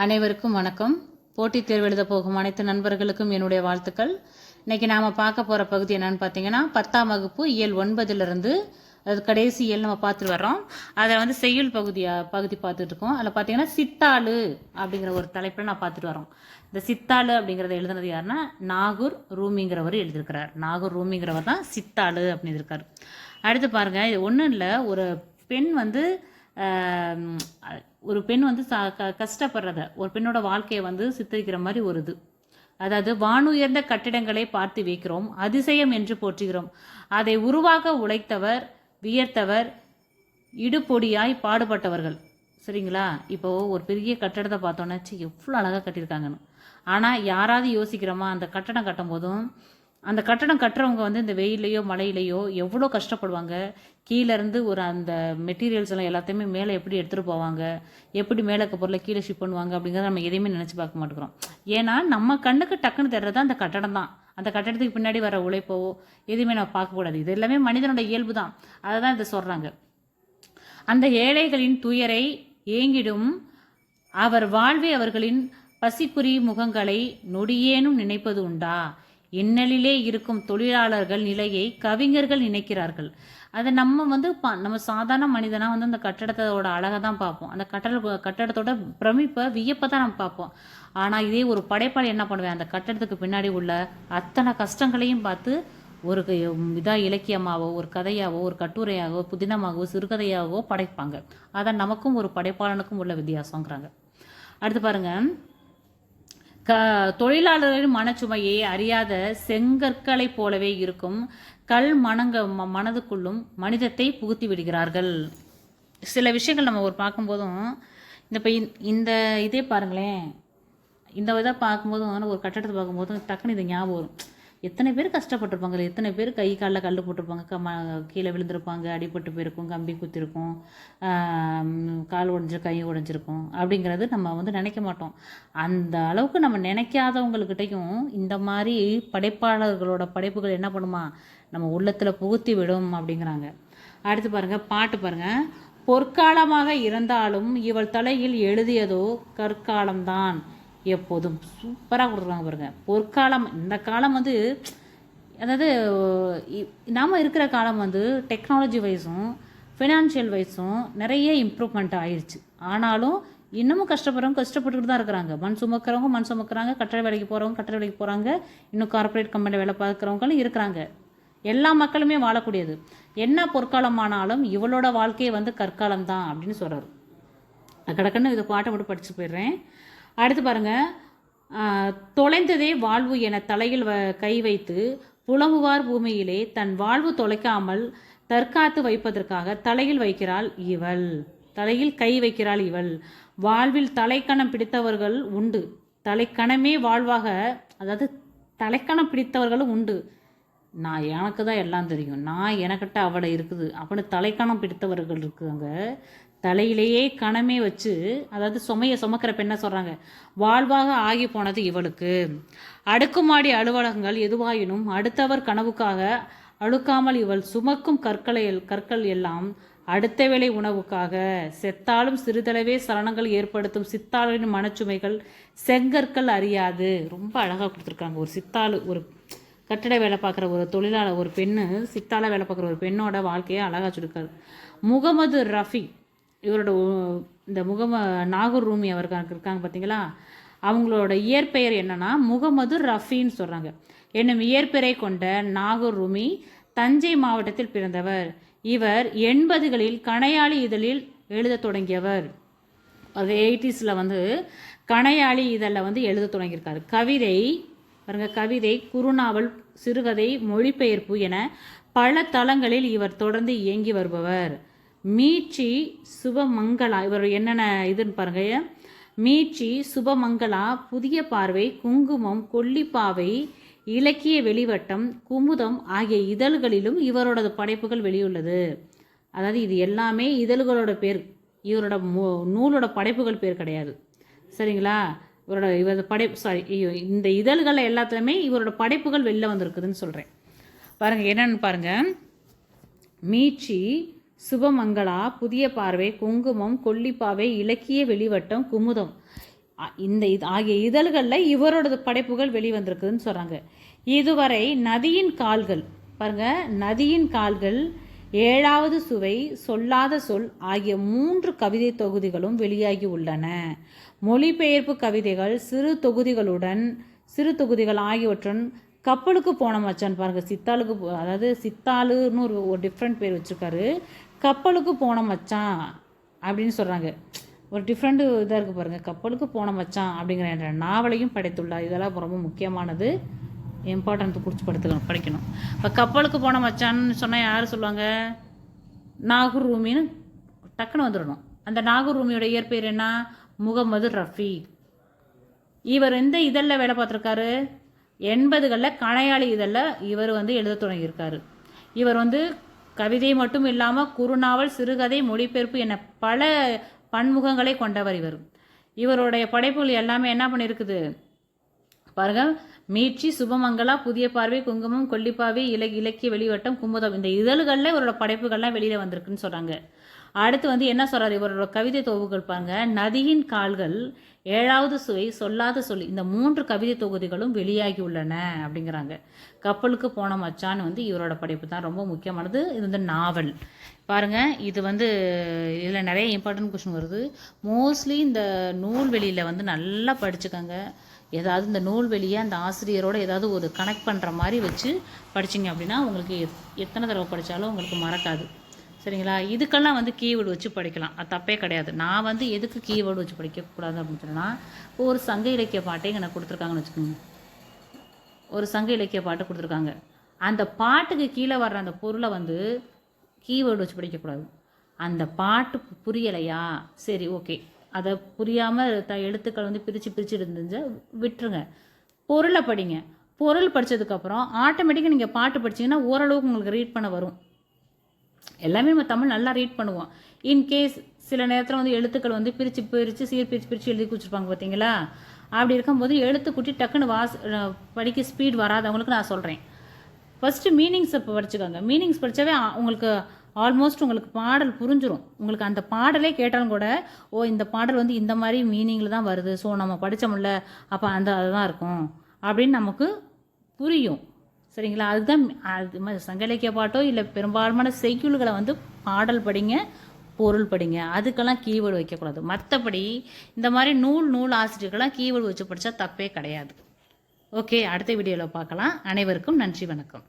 அனைவருக்கும் வணக்கம். போட்டித் தேர்வு எழுத போகும் அனைத்து நண்பர்களுக்கும் என்னுடைய வாழ்த்துக்கள். இன்றைக்கி நாம் பார்க்க போகிற பகுதி என்னென்னு பார்த்தீங்கன்னா பத்தாம் வகுப்பு இயல் ஒன்பதுலேருந்து அது கடைசி இயல் நம்ம பார்த்துட்டு வர்றோம். அதில் வந்து செய்யுள் பகுதியாக பகுதி பார்த்துட்டு இருக்கோம். அதில் பார்த்தீங்கன்னா சித்தாளு அப்படிங்கிற ஒரு தலைப்பில் நான் பார்த்துட்டு வரோம் இந்த சித்தாளு அப்படிங்கிறத எழுதுனது யாருன்னா நாகூர் ரூமிங்கிறவர் எழுதியிருக்கிறார். நாகூர் ரூமிங்கிறவர் தான் சித்தாளு அப்படின்னு இருக்கார். அடுத்து பாருங்கள் இது ஒன்றும் இல்லை ஒரு பெண் வந்து ஒரு பெண் வந்து ச க- கஷ்டப்படுறத ஒரு பெண்ணோட வாழ்க்கையை வந்து சித்தரிக்கிற மாதிரி ஒரு இது. அதாவது வானுயர்ந்த கட்டிடங்களை பார்த்து வைக்கிறோம் அதிசயம் என்று போற்றுகிறோம். அதை உருவாக்க உழைத்தவர் வியர்த்தவர் இடுபொடியாய் பாடுபட்டவர்கள். சரிங்களா? இப்போ ஒரு பெரிய கட்டடத்தை பார்த்தோன்னாச்சு எவ்வளோ அழகாக கட்டியிருக்காங்கன்னு. ஆனால் யாராவது யோசிக்கிறோமா அந்த கட்டடம் கட்டும் போதும் அந்த கட்டடம் கட்டுறவங்க வந்து இந்த வெயிலையோ மழையிலையோ எவ்வளோ கஷ்டப்படுவாங்க? கீழே இருந்து ஒரு அந்த மெட்டீரியல்ஸ் எல்லாம் எல்லாத்தையுமே மேலே எப்படி எடுத்துகிட்டு போவாங்க? எப்படி மேலே இருக்க பொருளை கீழே ஷிப் பண்ணுவாங்க அப்படிங்கிறத நம்ம எதையுமே நினச்சி பார்க்க மாட்டேங்கிறோம். ஏன்னா நம்ம கண்ணுக்கு டக்குன்னு தர்றது அந்த கட்டடம் தான். அந்த கட்டடத்துக்கு பின்னாடி வர உழைப்போ எதுவுமே நம்ம பார்க்கக்கூடாது இது எல்லாமே மனிதனோட இயல்பு தான். அதை தான் இதை சொல்கிறாங்க அந்த ஏழைகளின் துயரை ஏங்கிடும் அவர் வாழ்வே அவர்களின் பசிக்குறி முகங்களை நொடியேனும் நினைப்பது உண்டா? இன்னலிலே இருக்கும் தொழிலாளர்கள் நிலையை கவிஞர்கள் நினைக்கிறார்கள். அதை நம்ம வந்து பா- நம்ம சாதாரண மனிதனாக வந்து அந்த கட்டடத்தோட அழகை தான் பார்ப்போம். அந்த கட்டட கட்டடத்தோட பிரமிப்பை வியப்பை தான் நம்ம பார்ப்போம். ஆனால் இதே ஒரு படைப்பாளி என்ன பண்ணுவேன்? அந்த கட்டடத்துக்கு பின்னாடி உள்ள அத்தனை கஷ்டங்களையும் பார்த்து ஒரு இதாக இலக்கியமாகவோ ஒரு கதையாகவோ ஒரு கட்டுரையாகவோ புதினமாகவோ சிறுகதையாகவோ படைப்பாங்க. அதான் நமக்கும் ஒரு படைப்பாளனுக்கும் உள்ள வித்தியாசங்கிறாங்க. அடுத்து பாருங்க. க தொழிலாளர்களின் மனச்சுமையை அறியாத செங்கற்களைப் போலவே இருக்கும். கல் மனங்க ம- மனதுக்குள்ளும் மனிதத்தை புகுத்தி விடுகிறார்கள். சில விஷயங்கள் நம்ம ஒரு பார்க்கும்போதும் இந்த இப்போ இந்த இதே பாருங்களேன். இந்த இதை பார்க்கும்போதும் ஒரு கட்டடத்தை பார்க்கும்போதும் டக்குன்னு இது ஞாபகம் வரும். எத்தனை பேர் கஷ்டப்பட்டிருப்பாங்க எத்தனை பேர் கை காலில் கல் போட்டிருப்பாங்க? க கீழே விழுந்திருப்பாங்க அடிபட்டு போயிருக்கும் கம்பி குத்திருக்கும். கால் உடைஞ்சு கை உடைஞ்சிருக்கும் அப்படிங்கிறது நம்ம வந்து நினைக்க மாட்டோம். அந்த அளவுக்கு நம்ம நினைக்காதவங்கக்கிட்டையும் இந்த மாதிரி படைப்பாளர்களோட படைப்புகள் என்ன பண்ணுமா? நம்ம உள்ளத்தில் புகுத்தி விடும் அப்படிங்கிறாங்க. அடுத்து பாருங்க பாட்டு பாருங்கள் பொற்காலமாக இருந்தாலும் இவள் தலையில் எழுதியதோ கற்காலம்தான் எப்போதும். சூப்பராக கொடுக்குறாங்க பாருங்க. பொற்காலம் இந்த காலம் வந்து அதாவது இ- நாம இருக்கிற காலம் வந்து டெக்னாலஜி வைஸும் ஃபினான்ஷியல் வைஸும் நிறைய இம்ப்ரூவ்மெண்ட் ஆயிடுச்சு ஆனாலும் இன்னமும் கஷ்டப்படுறவங்க கஷ்டப்பட்டுட்டு தான் இருக்கிறாங்க. மண் சுமக்கிறவங்க மண் சுமக்கிறாங்க. கட்டட வேலைக்கு போகிறவங்க கட்டட வேலைக்கு போகிறாங்க இன்னும் கார்ப்பரேட் கம்பெனியில் வேலை பார்க்குறவங்களும் இருக்கிறாங்க. எல்லா மக்களுமே வாழக்கூடியது. என்ன பொற்காலமானாலும் இவளோட வாழ்க்கையை வந்து கற்காலம் தான் அப்படின்னு சொல்கிறார் கடக்கன்னு இதை பாட்டை மட்டும் படித்து போயிடுறேன். அடுத்து பாருங்கள் தொலைந்ததே வாழ்வு என தலையில் வ கை வைத்து புலம்புவார் பூமியிலே தன் வாழ்வு தொலைக்காமல் தற்காத்து வைப்பதற்காக தலையில் வைக்கிறாள் இவள். தலையில் கை வைக்கிறாள் இவள். வாழ்வில் தலைக்கணம் பிடித்தவர்கள் உண்டு. தலைக்கணமே வாழ்வாக அதாவது தலைக்கணம் பிடித்தவர்களும் உண்டு. நான் எனக்கு தான் எல்லாம் தெரியும். நான் எனக்கிட்ட அவளை இருக்குது. அப்படின்னு தலைக்கணம் பிடித்தவர்கள் இருக்காங்க. தலையிலேயே கணமே வச்சு அதாவது சுமையை சுமக்கிற பெண்ணை சொல்கிறாங்க வாழ்வாக ஆகி போனது இவளுக்கு. அடுக்குமாடி அலுவலகங்கள் எதுவாயினும் அடுத்தவர் கனவுக்காக அழுக்காமல் இவள் சுமக்கும் கற்களை கற்கள் எல்லாம் அடுத்த வேளை உணவுக்காக செத்தாலும் சிறிதளவே சலனங்கள் ஏற்படுத்தும் சித்தாளின் மனச்சுமைகள் செங்கற்கள் அறியாது. ரொம்ப அழகாக கொடுத்துருக்காங்க. ஒரு சித்தாள் ஒரு கட்டட வேலை பார்க்குற ஒரு தொழிலாளர் ஒரு பெண்ணு சித்தால வேலை பார்க்குற ஒரு பெண்ணோட வாழ்க்கையை அழகாக சொல்லியிருக்காரு முகமது ரஃபி இவரோட இந்த முகம நாகூர் ரூமி அவர்கள் இருக்காங்க பார்த்தீங்களா அவங்களோட இயற்பெயர் என்னென்னா முகமது ரஃபின்னு சொல்கிறாங்க என்னும் இயற்பெயரை கொண்ட நாகூர் ரூமி தஞ்சை மாவட்டத்தில் பிறந்தவர். இவர் எண்பதுகளில் கணையாளி இதழில் எழுதத் தொடங்கியவர். அது எயிட்டிஸில் வந்து கணையாளி இதழில் வந்து எழுத தொடங்கியிருக்காரு. கவிதை பாருங்க கவிதை குறுநாவல் சிறுகதை மொழிபெயர்ப்பு என பல தளங்களில் இவர் தொடர்ந்து இயங்கி வருபவர். மீட்சி சுபமங்களா இவர் என்னென்ன இதுன்னு பாருங்க மீட்சி சுபமங்களா புதிய பார்வை குங்குமம் கொல்லிப்பாவை இலக்கிய வெளிவட்டம் குமுதம் ஆகிய இதழ்களிலும் இவரோட படைப்புகள் வெளியுள்ளது. அதாவது இது எல்லாமே இதழ்களோட பேர் இவரோட நூலோட படைப்புகள் பேர் கிடையாது. சரிங்களா? இவரோட இவரது படை சாரி இந்த இதழ்கள் எல்லாத்துலேயுமே இவரோட படைப்புகள் வெளில வந்திருக்குதுன்னு சொல்கிறேன் பாருங்கள் என்னென்னு பாருங்கள் மீச்சி சுபமங்களா புதிய பார்வை குங்குமம் கொல்லிப்பாவை இலக்கிய வெளிவட்டம் குமுதம். இந்த இது ஆகிய இதழ்களில் இவரோடது படைப்புகள் வெளிவந்திருக்குதுன்னு சொல்கிறாங்க இதுவரை நதியின் கால்கள் பாருங்க நதியின் கால்கள் ஏழாவது சுவை சொல்லாத சொல் ஆகிய மூன்று கவிதை தொகுதிகளும் வெளியாகி உள்ளன. மொழிபெயர்ப்பு கவிதைகள் சிறு தொகுதிகளுடன் சிறு தொகுதிகள் ஆகியவற்றுடன் கப்பலுக்கு போன மச்சான் பாருங்க சித்தாளுக்கு போ- அதாவது சித்தாளுன்னு ஒரு ஒரு டிஃப்ரெண்ட் பேர் வச்சுருக்காரு. கப்பலுக்கு போன மச்சான் அப்படின்னு சொல்கிறாங்க ஒரு டிஃப்ரெண்ட் இதாக இருக்குது பாருங்கள் கப்பலுக்கு போன மச்சான் அப்படிங்கிற என்ற நாவலையும் படைத்துள்ளார். இதெல்லாம் ரொம்ப முக்கியமானது. இம்பார்ட்டன்ட் குறித்து படுத்துக்கணும் படிக்கணும். இப்போ கப்பலுக்கு போன மச்சான்னு சொன்னால் யார் சொல்லுவாங்க? நாகூர் ரூமின்னு டக்குன்னு வந்துடணும் அந்த நாகூர் ரூமியோட இயற்பெயர் என்ன? முகமது ரஃபி இவர் எந்த இதழில் வேலை பார்த்துருக்காரு. எண்பதுகளில் கணையாளி இதழில் இவர் வந்து எழுத தொடங்கியிருக்காரு. இவர் வந்து கவிதை மட்டும் இல்லாமல் குறுநாவல் சிறுகதை மொழிபெயர்ப்பு என பல பன்முகங்களை கொண்டவர் இவர். இவருடைய படைப்புகள் எல்லாமே என்ன பண்ணியிருக்குது? பாருங்க மீட்சி சுபமங்கலா புதிய பார்வை குங்குமம் கொல்லிப்பாவை இல இலக்கிய வெளிவட்டம் குமுதம். இந்த இதழ்களில் இவரோட படைப்புகள்லாம் வெளியில் வந்திருக்குன்னு சொல்கிறாங்க அடுத்து வந்து என்ன சொல்றாரு? இவரோட கவிதை தொகுப்புகள் பாருங்க. நதியின் கால்கள் ஏழாவது சுவை சொல்லாத சொல்லி. இந்த மூன்று கவிதை தொகுதிகளும் வெளியாகி உள்ளன அப்படிங்கிறாங்க. கப்பலுக்கு போன மச்சான் வந்து இவரோட படைப்பு தான் ரொம்ப முக்கியமானது. இது வந்து நாவல். பாருங்க இது வந்து இதில் நிறைய இம்பார்ட்டன்ட் கொஷின் வருது. மோஸ்ட்லி இந்த நூல்வெளியில் வந்து நல்லா படிச்சுக்கோங்க. ஏதாவது இந்த நூல்வெளியை அந்த ஆசிரியரோட ஏதாவது ஒரு கனெக்ட் பண்ணுற மாதிரி வச்சு படிச்சிங்க அப்படின்னா உங்களுக்கு எத்- எத்தனை தடவை படித்தாலும் உங்களுக்கு மறக்காது. சரிங்களா? இதுக்கெல்லாம் வந்து கீவேர்டு வச்சு படிக்கலாம். அது தப்பே கிடையாது. நான் வந்து எதுக்கு கீவேர்டு வச்சு படிக்கக்கூடாது அப்படின்னு சொன்னா இப்போ ஒரு சங்க இலக்கிய பாட்டே எனக்கு கொடுத்துருக்காங்கன்னு வச்சுக்கோங்க. ஒரு சங்க இலக்கிய பாட்டு கொடுத்துருக்காங்க. அந்த பாட்டுக்கு கீழே வர்ற அந்த பொருளை வந்து கீவேர்டு வச்சு படிக்கக்கூடாது. அந்த பாட்டு புரியலையா? சரி ஓகே. அதை புரியாமல் த எழுத்துக்கள் வந்து பிரித்து பிரித்து இருந்துச்சு விட்டுருங்க. பொருளை படிங்க. பொருள் படித்ததுக்கப்புறம் ஆட்டோமேட்டிக்காக நீங்கள் பாட்டு படிச்சீங்கன்னா ஓரளவுக்கு உங்களுக்கு ரீட் பண்ண வரும். எல்லாமே நம்ம தமிழ் நல்லா ரீட் பண்ணுவோம். இன்கேஸ் சில நேரத்தில் வந்து எழுத்துக்கள் வந்து பிரித்து பிரித்து சீர் பிரித்து பிரித்து எழுதி வச்சுருப்பாங்க பார்த்தீங்களா அப்படி இருக்கும்போது எழுத்து குட்டி டக்குன்னு வாஸ் படிக்க ஸ்பீட் வராதவங்களுக்கு நான் சொல்கிறேன் ஃபஸ்ட்டு மீனிங்ஸை படிச்சுக்கோங்க மீனிங்ஸ் படித்தாவே உங்களுக்கு ஆல்மோஸ்ட் உங்களுக்கு பாடல் புரிஞ்சிடும் உங்களுக்கு அந்த பாடலே கேட்டாலும் கூட ஓ இந்த பாடல் வந்து இந்த மாதிரி மீனிங்கில் தான் வருது. ஸோ நம்ம படித்தோம்ல அப்போ அந்த அதுதான் இருக்கும். அப்படின்னு நமக்கு புரியும். சரிங்களா? அதுதான் அது மாதிரி சங்க இலக்கிய பாட்டோ இல்லை பெரும்பாலான செய்யுள்களை வந்து பாடல் படிங்க பொருள் படிங்க. அதுக்கெல்லாம் கீவேர்டு வைக்கக்கூடாது. மற்றபடி இந்த மாதிரி நூல் நூல் ஆசிரியர்கள்லாம் கீவேர்டு வச்சு படித்தா தப்பே கிடையாது. ஓகே அடுத்த வீடியோவில் பார்க்கலாம். அனைவருக்கும் நன்றி வணக்கம்.